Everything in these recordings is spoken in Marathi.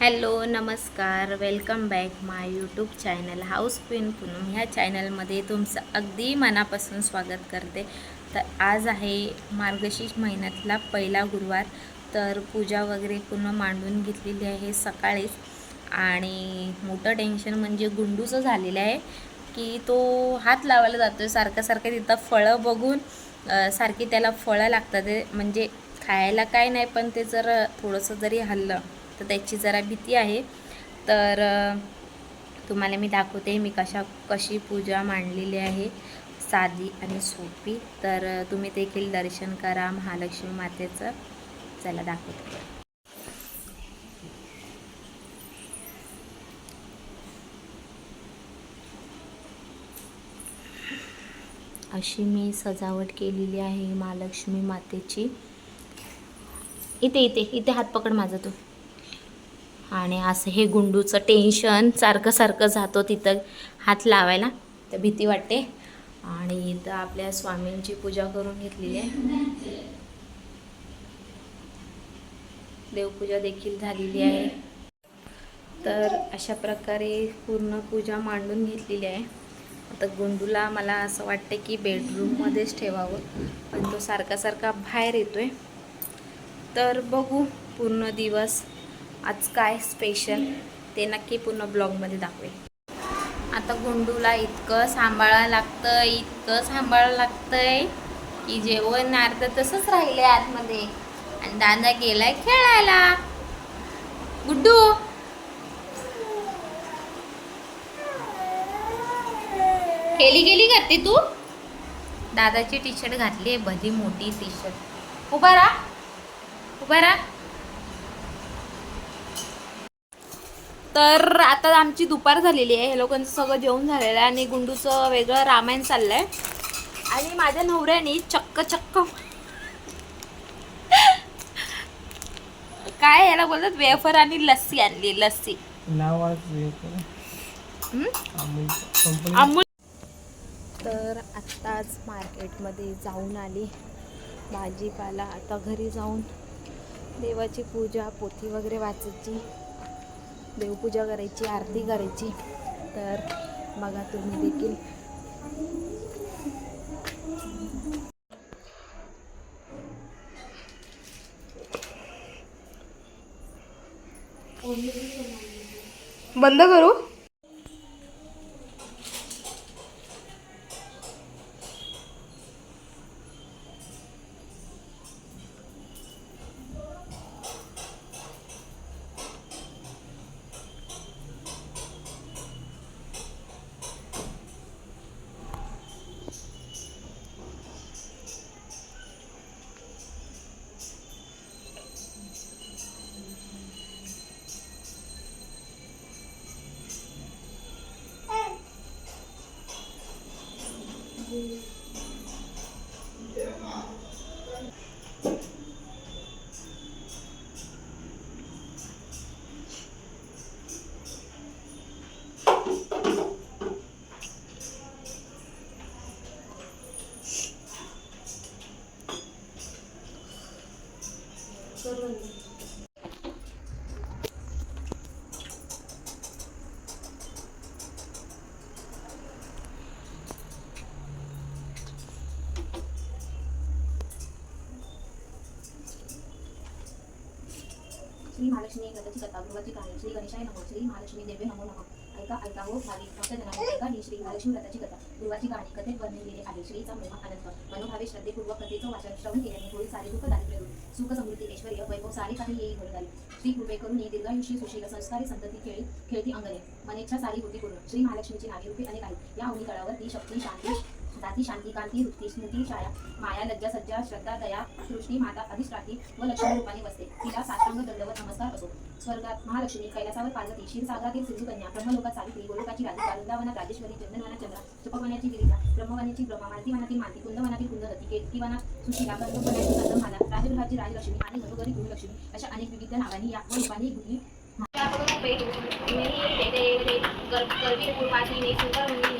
हॅलो नमस्कार. Welcome back my YouTube channel house queen Poonam ह्या चॅनलमध्ये तुमचं अगदी मनापासून स्वागत करते. तर आज आहे मार्गशीर्ष महिन्यातला पहिला गुरुवार. तर पूजा वगैरे पूर्ण मांडून घेतलेली आहे सकाळीच. आणि मोठं टेन्शन म्हणजे गुंडूचं झालेलं आहे की तो हात लावायला जातो आहे सारखं सारखं तिथं फळं बघून सारखी त्याला फळं लागतात. ते म्हणजे खायला काय नाही पण ते जर थोडंसं जरी हल्लं तर त्याची जरा भीती आहे. तर तुम्हाला मी दाखवते मी कशा कशी पूजा मांडलेली आहे. साधी आणि सोपी. तर तुम्ही देखील दर्शन करा महालक्ष्मी मातेचं. चला दाखवते. अशी मी सजावट केलेली आहे महालक्ष्मी मातेची. इथे इथे इथे हात पकड माझा तू. आणि असं हे गुंडूचं टेन्शन सारखं सारखं जातो तिथं हात लावायला. तर भीती वाटते. आणि इथं आपल्या स्वामींची पूजा करून घेतलेली आहे. देवपूजा देखील झालेली आहे. तर अशा प्रकारे पूर्ण पूजा मांडून घेतलेली आहे. आता गुंडूला मला असं वाटतं की बेडरूममध्येच ठेवावं. पण तो सारखा सारखा बाहेर येतोय. तर बघू पूर्ण दिवस आज काय स्पेशल ते नक्की पूर्ण ब्लॉगमध्ये दाखवेल. आता गुंडूला इतकं सांभाळायला लागतं इतकं सांभाळायला लागतंय की जेवण अर्ध तसंच राहिले आतमध्ये. आणि दादा गेलाय खेळायला. गुड्डू! केली गेली करते तू? दादाची टी शर्ट घातली आहे भली मोठी टी शर्ट उभा राहा. उभा राहा. तर आता आमची दुपार झालेली आहे. हे लोकांचं सगळं जेवण झालेलं आहे आणि गुंडूचं वेगळं रामायण चाललंय. आणि माझ्या नवऱ्याने चक्क चक्क काय याला बोलतात? वेफर आणि लस्सी आणली लस्सी. अमूल तर आत्ताच मार्केटमध्ये जाऊन आली. भाजीपाला आता घरी जाऊन देवाची पूजा पोथी वगैरे वाचायची. देवपूजा करायची आरती करायची. तर बघा तुम्ही देखील. बंद करू? श्री महालक्ष्मी गणपती कथा गृहाची कहाणी श्री गणेशाय नमो श्री महालक्ष्मी देवे नमो नमो. ऐका ऐका हो भावी भक्त जनांनी ही श्री महालक्ष्मी व्रताची कथा. गृहाची कहाणी कथेत वर्णिलेली आहे. श्रीचा महिमा आनंद. मनोभावे श्रद्धेपूर्वक कथेचं वाचन श्रवण केल्याने होईल सारे दुःख दारिद्र्य सुख समृद्धी ऐश्वर्य वैभव सारे काही येई घडून आली श्री कृपे करून दीर्घायुषी सुशील संस्कारी संतती खेळी खेळती अंगणे. मनेच्छा सारी होती पूर्ण. श्री महालक्ष्मीची नावे रूपे अनेक आहेत. या अवनी तळावर ती शक्ती शांती जाती शांती कांती वृत्ती स्मृती छाया माया लज्जा सज्जा श्रद्धा दया सृष्टी माता अधिष्ठाती व लक्ष्मी रूपाने बसते तिला साष्टांग दंडवत नमस्कार असो. स्वर्गात महालक्ष्मी कैलासावर पार्वती क्षीरसागरातील सिंधुकन्या ब्रह्मलोकात सावित्री गोलोकाची राधिका वृंदावनात राजेश्वरी चंदनवनात चंद्रा चपकवनाची गिरिजा ब्रह्मवनाची ब्रह्मा मालतीवनातील मालती कुंदवनातील कुंदवती केतकीवनात सुशिला कंदवनाची कंदमाला राजगृहाची राजलक्ष्मी आणि घरोघरी गुरुलक्ष्मी अशा अनेक विविध नावांनी या व रूपांनी गुली जय महालक्ष्मी जय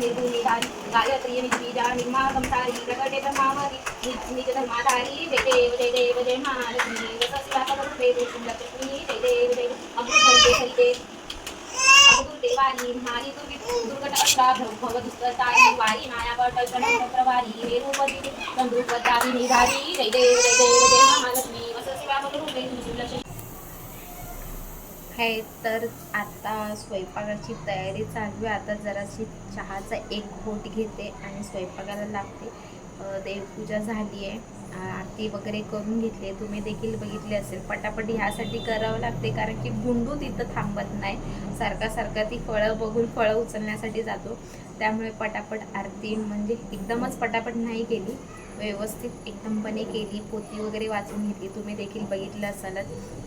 मंत्री प्रकृती निर्गुणी धारी गायत्री नित्रीजा निर्मा संसारी प्रकटे ब्रह्मावरी निज धर्माधारी जय देव जय देव जय महालक्ष्मी वस शिवा रूपे देव जय अमृत देवानी मारी दुर्गी दुर्गट अष्टा वारी माया पटल प्रणव प्रवारी वेरूपती चंद्रुपतारी निधारी जय देव जय देव जय महालक्ष्मी वस लक्ष्मी आहे तर आता स्वयंपाकाची तयारी चालू आहे. आता जराशी चहाचा एक घोट घेते आणि स्वयंपाकाला लागते. देवपूजा झाली आहे. आरती वगैरे करून घेतली तुम्ही देखील बघितली असेल. पटापट ह्यासाठी करावं लागते कारण की गुंडू तिथं थांबत नाही. सारखा सारखा ती फळं बघून फळं उचलण्यासाठी जातो. त्यामुळे पटापट आरती म्हणजे एकदमच पटापट नाही केली. व्यवस्थित एकदमपणे केली पोती वगैरे वाचून घेतली. तुम्ही देखील बघितलं असालच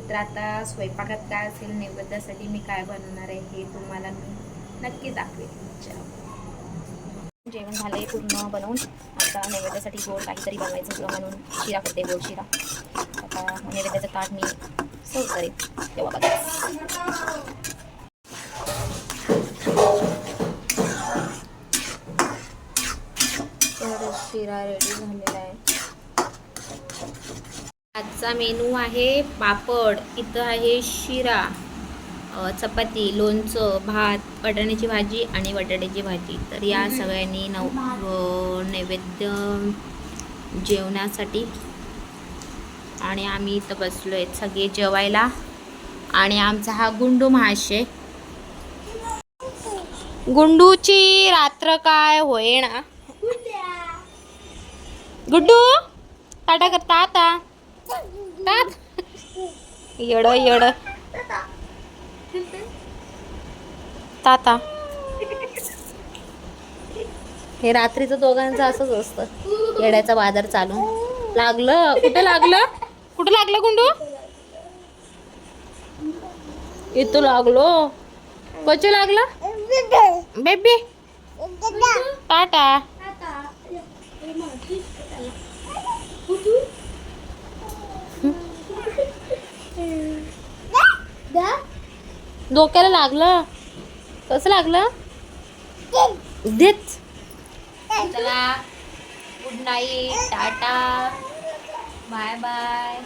तर आता स्वयंपाकात काय असेल नैवेद्यासाठी मी काय बनवणार आहे हे तुम्हाला मी नक्की दाखवेल चला. जेवण झालंय पूर्ण बनवून. आता नैवेद्यासाठी गोड काहीतरी बनवायचं होतं म्हणून शिरा करते गोड शिरा. आता नैवेद्याचं ताट मी सर्व करेन. तेव्हा बघा. शिरा रेडी झालेला आहे. आजचा मेनू आहे पापड. इथं आहे शिरा चपाती लोणचं भात वाटाण्याची भाजी आणि बटाट्याची भाजी. तर या सगळ्यांनी नव नैवेद्य जेवण्यासाठी आणि आम्ही इथं बसलो आहेत सगळे जेवायला. आणि आमचा हा गुंडू महाशय गुंडूची रात्र काय होय ना गुड्डू टाटा करता आता. तात येड येड. ताता. हे रात्रीचं दोघांचं असंच असतं. येड्याचा बाजार चालू. लागलं. कुठं लागलं? कुठं लागलं गुंडू? इथं लागलो. कच लागलं? Baby tata. डोक्याला लागलं? कसं लागलं? देत चला. Good night tata. Bye bye.